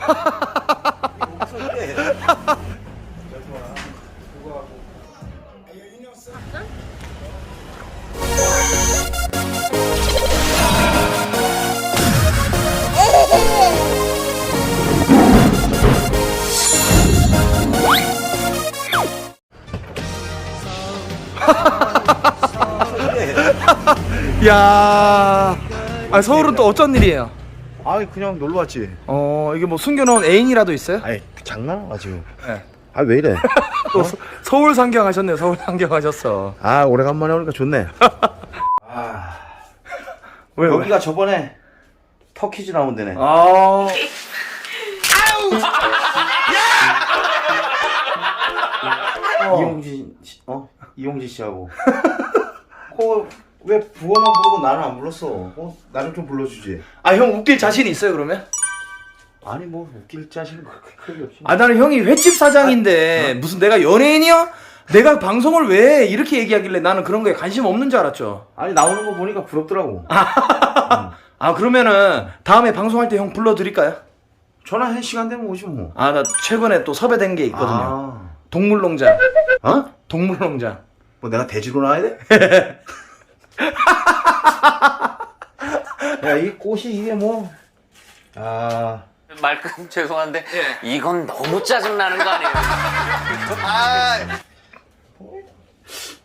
야, 아 서울은 또 어쩐 일이에요? 아니 그냥 놀러 왔지. 어 이게 뭐 숨겨놓은 애인이라도 있어요? 아니 장난하나 지금. 네. 아 왜 이래? 또 서, 서울 상경하셨네요. 서울 상경하셨어. 아 오래간만에 오니까 좋네. 아 왜 왜? 여기가 저번에 터키즈 나온 데네. 아, 이용진 씨, 어 이용진 씨하고. 그 왜 부어만 부르고 나는 안 불렀어? 어 나를 좀 불러주지. 아 형 웃길 자신이 있어요 그러면? 아니 뭐 웃길 자신은 그렇게 크게 없지. 아 나는 형이 횟집 사장인데 무슨 내가 연예인이야? 내가 방송을 왜 이렇게 얘기하길래 나는 그런 거에 관심 없는 줄 알았죠. 아니 나오는 거 보니까 부럽더라고. 아 그러면은 다음에 방송할 때 형 불러드릴까요? 전화 한 시간 되면 오지 뭐. 아 나 최근에 또 섭외된 게 있거든요. 아. 동물농장. 어? 동물농장. 뭐 내가 돼지로 나와야 돼? 야, 이 꽃이 이게 뭐. 아. 말끔 죄송한데 예. 이건 너무 짜증나는 거 아니에요?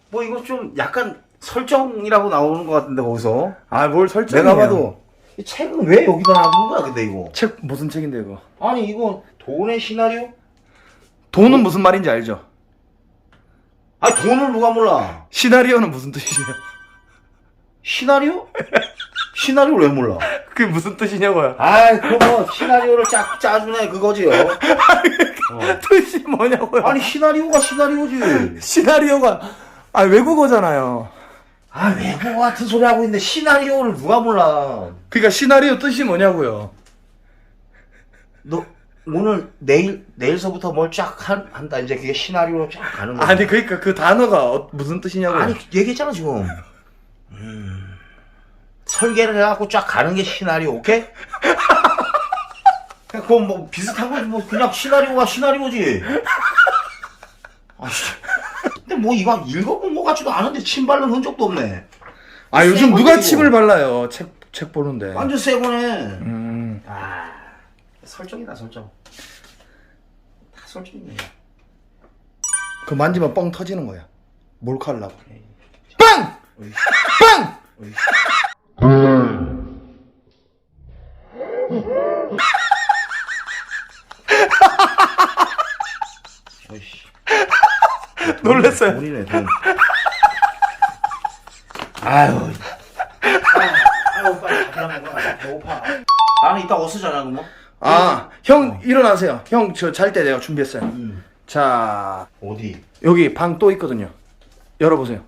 뭐 이거 좀 약간 설정이라고 나오는 것 같은데, 거기서. 아 뭘 설정? 내가 봐도. 이 책은 왜 여기다 놔둔 거야, 근데 이거? 책 무슨 책인데 이거? 아니, 이거 돈의 시나리오? 돈은 무슨 말인지 알죠? 아니, 돈을 누가 몰라? 시나리오는 무슨 뜻이에요? 시나리오? 시나리오를 왜 몰라? 그게 무슨 뜻이냐고요? 아이, 그거 시나리오를 짜, 짜주네, 그거지요. 어. 뜻이 뭐냐고요? 아니, 시나리오가 시나리오지. 시나리오가 아 외국어잖아요. 아, 외국어 같은 소리 하고 있는데 시나리오를 누가 몰라? 그러니까 시나리오 뜻이 뭐냐고요? 너 오늘 내일 내일서부터 뭘 쫙 한다 이제 그게 시나리오로 쫙 가는 거야. 아니 그러니까 그 단어가 어- 무슨 뜻이냐고요? 아니 얘기했잖아 지금. 음, 설계를 해갖고 쫙 가는 게 시나리오 오케이? 그건 뭐 비슷한 거지 뭐 그냥 시나리오가 시나리오지. 아씨. 근데 뭐 이거 읽어본 것 같지도 않은데 침 바른 흔적도 없네. 아 요즘 새 누가 거지, 침을 이거. 발라요? 책 책 보는데. 완전 새 거네. 음. 아 설정이다 설정. 다 설정이네. 그 만지면 뻥 터지는 거야. 몰카려고. 빵! 빵! 어이씨. 놀랬어요. 돈이네 돈. 아유. 아유 빨리 밥이나 먹어. 배고파. 나는 이따 어서 자나 그럼? 아, 형 일어나세요. 형 저 잘 때 내가 준비했어요. 음. 자, 어디? 여기 방 또 있거든요. 열어보세요.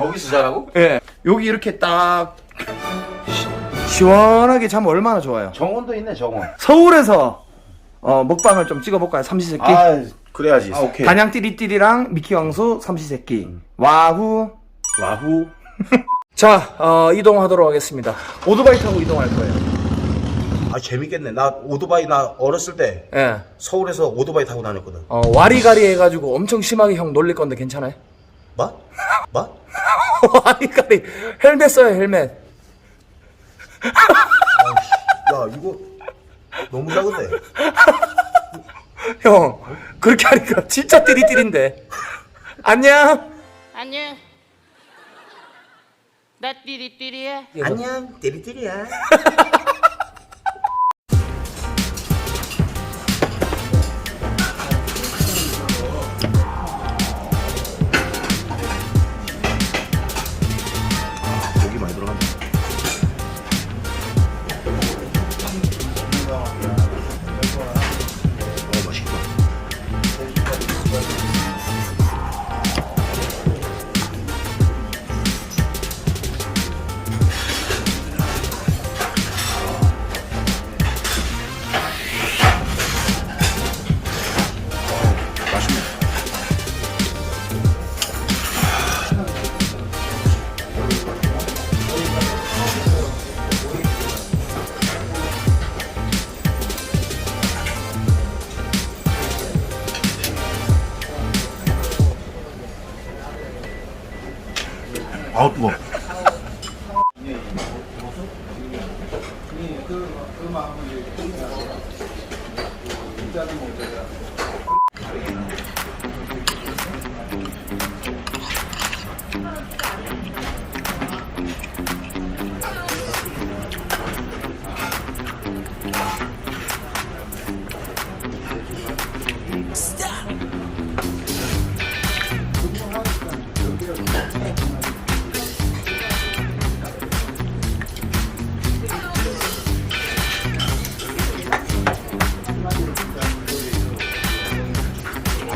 여기서 자라고? 예. 여기 이렇게 딱 시- 시원하게 자면 얼마나 좋아요. 정원도 있네 정원. 서울에서 어, 먹방을 좀 찍어볼까요? 삼시세끼. 아 그래야지. 아 오케이. 단양 띠리띠리랑 미키왕수 삼시세끼. 와후. 와후. 자, 어, 이동하도록 하겠습니다. 오토바이 타고 이동할 거예요. 아 재밌겠네. 나 오토바이 나 어렸을 때 예. 서울에서 오토바이 타고 다녔거든. 어, 와리가리 해가지고 엄청 심하게 형 놀릴 건데 괜찮아요? 뭐? 뭐? 와리가리 헬멧 써요 헬멧. 야 이거 너무 작은데. 형 그렇게 하니까 진짜 띠리띠리인데. 안녕. 안녕. 나 띠리띠리해. 안녕 띠리띠리야. 아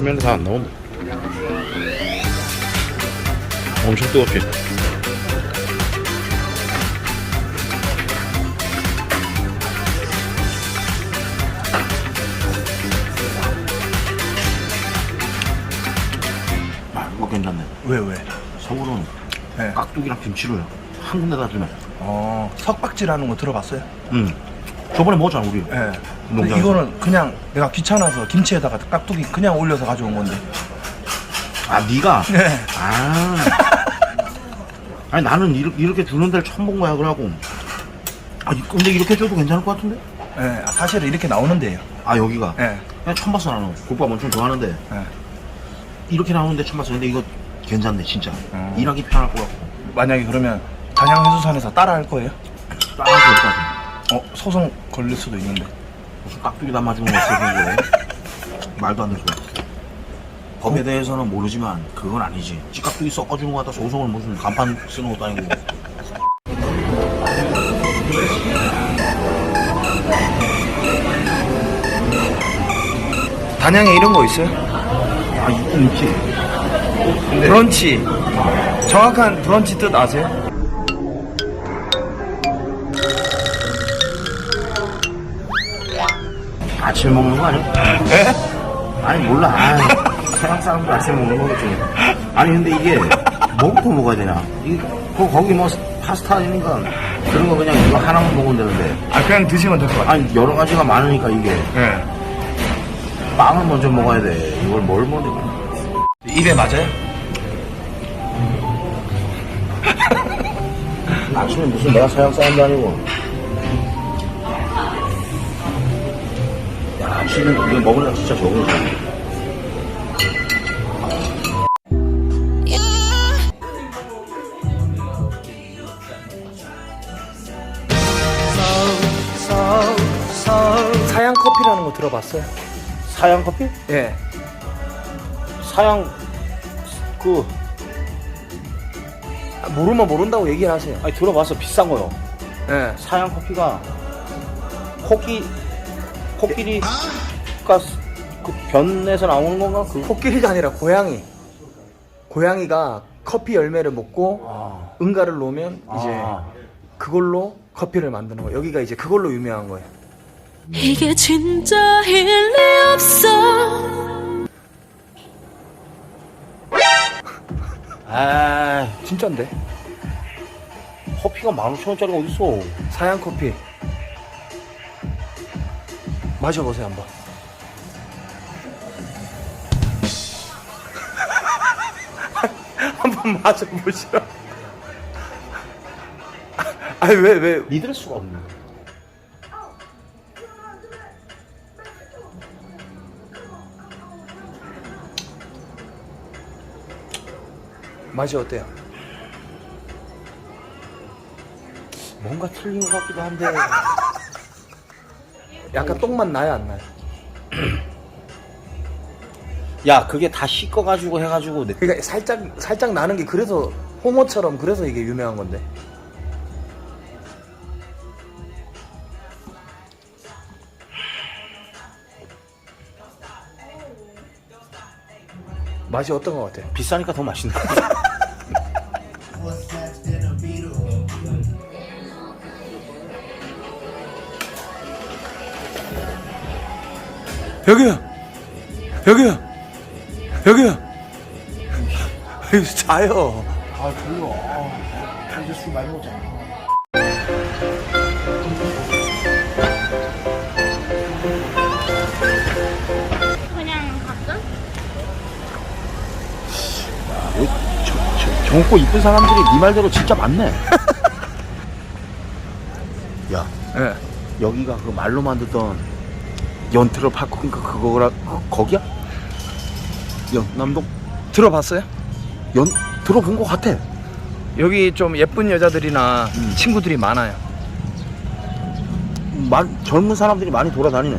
화면에 다 안 나온다. 엄청 뜨겁지. 아, 이거 괜찮네. 왜 왜? 서울은 네. 깍두기랑 김치를 한 군데다 주네. 어 석박지라는 거 들어봤어요? 응. 저번에 먹었잖아, 우리. 예. 근데 농장에서. 이거는 그냥 내가 귀찮아서 김치에다가 깍두기 그냥 올려서 가져온 건데. 아, 네가 네. 아. 아니, 나는 이렇게, 이렇게 주는 데를 처음 본 거야, 그래갖고. 아, 이- 근데 이렇게 줘도 괜찮을 것 같은데? 예. 사실은 이렇게 나오는데요. 아, 여기가? 예. 그냥 처음 봤어, 나는. 국밥 엄청 좋아하는데. 예. 이렇게 나오는데 처음 봤어. 근데 이거 괜찮네, 진짜. 어. 일하기 편할 것 같고. 만약에 그러면 단양 해수산에서 따라 할 거예요? 딱 좋을 것 같아. 어 소송 걸릴 수도 있는데. 무슨 깍두기 담아주는 거 없어, 그게. 말도 안 되는 소리. 법에 대해서는 모르지만, 그건 아니지. 찌깍두기 섞어주는 거 갖다 소송을 무슨 간판 쓰는 것도 아니고. 단양에 이런 거 있어요? 아, 있긴 있지. 브런치. 정확한 브런치 뜻 아세요? 아침에 먹는 거 아니야? 예? 아니 몰라. 아이, 서양 사람들 아침에 먹는 거겠지. 아니 근데 이게 뭐부터 먹어야 되냐? 이 거, 거기 뭐 파스타 아니니까 그런 거 그냥 이거 하나만 먹으면 되는데. 아 그냥 드시면 될 것 같아요. 아니 여러 가지가 많으니까 이게 예. 빵을 먼저 먹어야 돼. 이걸 뭘 먹어? 입에 맞아요? 아침에 무슨 내가 서양 사람도 아니고. 야 아침에 이거 먹으니까 진짜 적응이 돼. 사양 커피라는 거 들어봤어요? 사양 커피? 예. 사양 그 아, 모르면 모른다고 얘기를 하세요. 아니 들어봤어 비싼 거요. 예. 사양 커피가 코끼 코끼리가 그 변에서 나오는 건가? 그 코끼리가 아니라 고양이. 고양이가 커피 열매를 먹고 아. 응가를 놓으면 이제 아. 그걸로 커피를 만드는 거예요. 여기가 이제 그걸로 유명한 거예요. 이게 진짜 일 리 없어 아 진짜인데? 커피가 15,000원짜리가 어딨어? 사양 커피. 마셔보세요 한번. 한번 마셔보시라. 아니 왜 왜? 믿을 수가 없네. 맛이 어때요? 뭔가 틀린 것 같기도 한데. 약간 똥맛 나요 안 나요? 야 그게 다 씻어가지고 해가지고 내... 그러니까 살짝 살짝 나는 게 그래서 홍어처럼 그래서 이게 유명한 건데. 맛이 어떤 것 같아요? 비싸니까 더 맛있네. 여기요. 여기요. 여기요. 여기 자요. 아 별로. 아, 이제 술 많이 먹잖아. 그냥 가끔? 저, 저, 젊고 이쁜 사람들이 네 말대로 진짜 많네. 야, 예. 여기가 그 말로만 듣던 연트로 그거라 그, 거기야? 연남동 들어봤어요? 연 들어본 것 같아. 여기 좀 예쁜 여자들이나 음. 친구들이 많아요. 많 젊은 사람들이 많이 돌아다니네.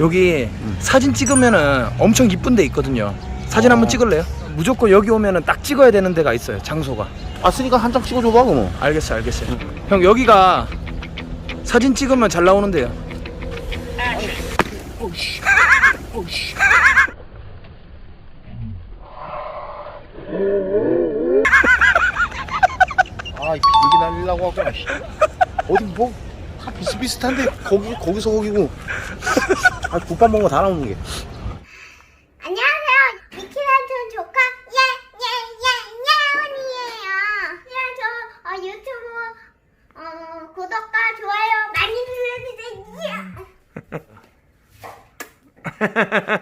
여기 사진 찍으면은 엄청 이쁜 데 있거든요. 사진 한번 찍을래요? 무조건 여기 오면은 딱 찍어야 되는 데가 있어요. 장소가. 아 쓰니까 한 장 찍어줘봐 그럼. 알겠어요, 알겠어요. 형 여기가 사진 찍으면 잘 나오는데요. 비슷비슷한데 거기 거기서 거기고. 아 국밥 먹은 거 다 나오는 게. 안녕하세요. 미키란촌 조카 예예예예원이에요. 저 어, 유튜브 어, 구독과 좋아요 많이 눌러주세요.